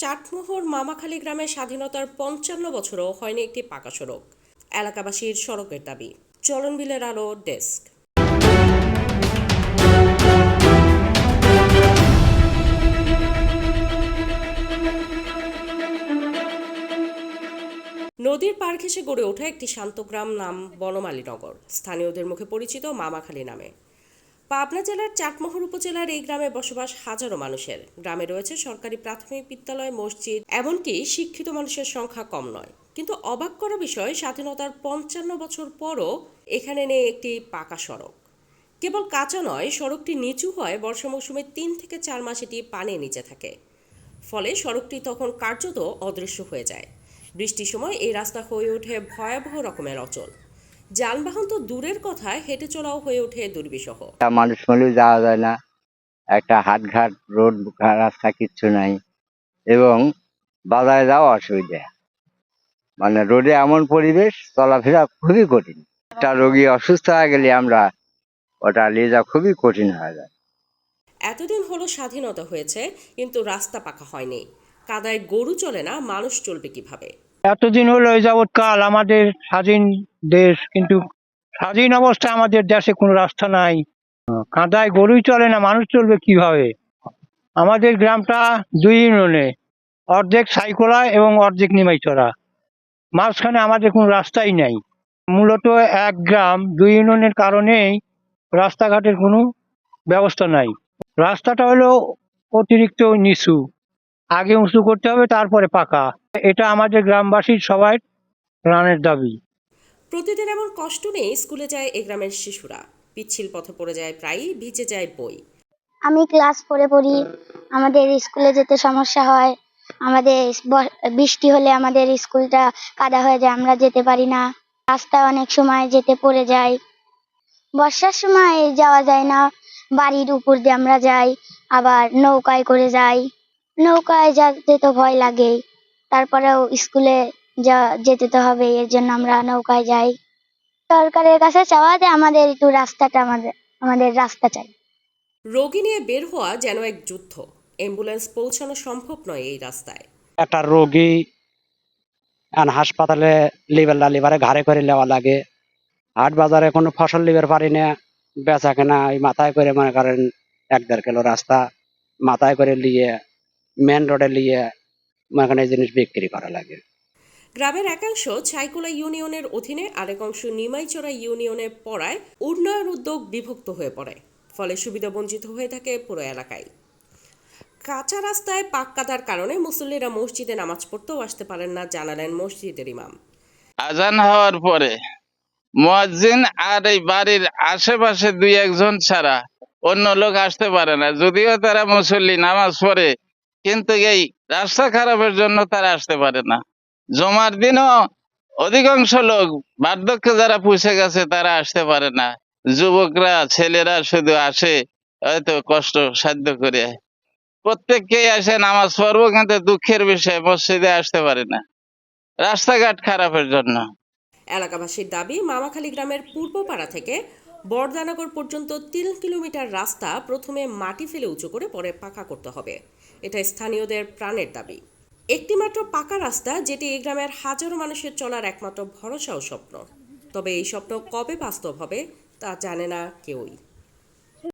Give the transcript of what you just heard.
চাটমোহর মামাখালী গ্রামের স্বাধীনতার পঞ্চান্ন বছরও হয়নি একটি পাকা সড়ক। এলাকাবাসীর সড়কের দাবি, চলন বিলের আলো ডেস্ক। নদীর পার ঘেঁষে গড়ে ওঠা একটি শান্ত গ্রাম নাম বনমালীনগর। স্থানীয়দের মুখে পরিচিত মামাখালী নামে। পাবনা জেলার চাটমোহর উপজেলার এই গ্রামে বসবাস হাজারো মানুষের। গ্রামে রয়েছে সরকারি প্রাথমিক বিদ্যালয়, মসজিদ, এমনকি শিক্ষিত মানুষের সংখ্যা কম নয়। কিন্তু অবাক করা বিষয়, স্বাধীনতার পঞ্চান্ন বছর পরও এখানে নেই একটি পাকা সড়ক। কেবল কাঁচা নয়, সড়কটি নিচু হয় বর্ষা মৌসুমে তিন থেকে চার মাস এটি পানির নিচে থাকে। ফলে সড়কটি তখন কার্যত অদৃশ্য হয়ে যায়। বৃষ্টির সময় এই রাস্তা হয়ে ওঠে ভয়াবহ রকমের অচল। যানবাহন তো দূরের কথা হেঁটে চলাও হয়ে ওঠে দুর্বিষহ। মানুষ মলেও যাওয়া যায় না। একটা হাটঘাট রোড রাস্তা কিচ্ছু নাই। এবং বাজারে যাওয়া অসুবিধা। মানে রোডে এমন পরিবেশ চলাফেরা খুবই কঠিন। একটা রোগী অসুস্থ হয়ে গেলে আমরা ওটা নিয়ে যাওয়া খুবই কঠিন হয়ে যায়। এতদিন হলো স্বাধীনতা হয়েছে কিন্তু রাস্তা পাকা হয়নি। কাদায় গরু চলে না মানুষ চলবে কীভাবে? এতদিন হলো এই যাবৎকাল আমাদের স্বাধীন দেশ কিন্তু স্বাধীন অবস্থায় আমাদের দেশে কোনো রাস্তা নাই। কাঁদায় গরুই চলে না, মানুষ চলবে কীভাবে? আমাদের গ্রামটা দুই ইউনিয়নে, অর্ধেক সাইকোলা এবং অর্ধেক নিমাইচড়া মাঝখানে আমাদের কোনো রাস্তাই নাই। মূলত এক গ্রাম দুই ইউনিয়নের কারণেই রাস্তাঘাটের কোনো ব্যবস্থা নাই। রাস্তাটা হলো অতিরিক্ত নিচু। আগে উঁচু করতে হবে তারপরে পাকা। এটা আমাদের গ্রামবাসীর সবাই প্রাণের দাবি। প্রতিদিন এমন কষ্ট নেই স্কুলে যায় এই গ্রামের শিশুরা। পিচ্ছিল পথে পড়ে যায় প্রায়ই ভিজে যায় বই। আমি ক্লাস পড়ে পড়ি আমাদের স্কুলে যেতে সমস্যা হয় আমাদের বৃষ্টি হলে আমাদের স্কুলটা কাদা হয়ে যায় আমরা যেতে পারি না। রাস্তা অনেক সময় যেতে পড়ে যায়। বর্ষার সময় যাওয়া যায় না বাড়ির উপর দিয়ে আমরা যাই আবার নৌকায় করে যাই। নৌকায় যেতে তো ভয় লাগে তারপরেও স্কুলে যা যেতে তো হবে এর জন্য আমরা নৌকায় যাই। সরকারের কাছে চাওয়া যে আমাদের একটু রাস্তাটা আমাদের আমাদের রাস্তা চাই। রোগী নিয়ে বের হওয়া যেন এক যুদ্ধ। অ্যাম্বুলেন্স পৌঁছানো সম্ভব নয় এই রাস্তায়। একটা রোগী হাসপাতালে লিভার না লিভারে ঘাড়ে করে নেওয়া লাগে। হাট বাজারে কোনো ফসল লিবার পারি না বেচা কেনা ওই মাথায় করে মনে করেন এক দেড় কিলো রাস্তা মাথায় করে নিয়ে মেন রোডে নিয়ে মনে এই জিনিস বিক্রি করা লাগে। গ্রামের একাংশ ছাইকুলা ইউনিয়নের অধীনে আরেক অংশ নিমাইচড়া ইউনিয়নে পড়ায় উন্নয়ন উদ্যোগ বিভক্ত হয়ে পড়ে ফলে সুবিধা বঞ্চিত হয়ে থাকে পুরো এলাকায়। কাঁচা রাস্তায় পাক কাদার কারণে মুসল্লিরা মসজিদে নামাজ পড়তেও আসতে পারেন না জানালেন মসজিদের ইমাম। আজান হওয়ার পরে মুয়াজ্জিন আর এই বাড়ির আশেপাশে দুই একজন ছাড়া অন্য লোক আসতে পারে না যদিও তারা মুসল্লি নামাজ পড়ে কিন্তু এই রাস্তা খারাপের জন্য তারা আসতে পারে না। জমার দিনও অধিকাংশ লোক বার্ধক্যে যারা পুষে গেছে, তারা আসতে পারে না। যুবকরা, ছেলেরা শুধু আসে, হয়তো কষ্ট সাধ্য করে। প্রত্যেককেই আসে, নামাজ পড়ব কিন্তু দুঃখের বিষয়, মসজিদে আসতে পারে না। রাস্তাঘাট খারাপের জন্য। এলাকাবাসীর দাবি, মামাখালী গ্রামের পূর্বপাড়া থেকে বরদানগর পর্যন্ত তিন কিলোমিটার রাস্তা প্রথমে মাটি ফেলে উঁচু করে পরে পাকা করতে হবে। এটা স্থানীয়দের প্রাণের দাবি। একটিমাত্র পাকা রাস্তা যেটি এই গ্রামের হাজারো মানুষের চলার একমাত্র ভরসা ও স্বপ্ন। তবে এই স্বপ্ন কবে বাস্তব হবে তা জানে না কেউই।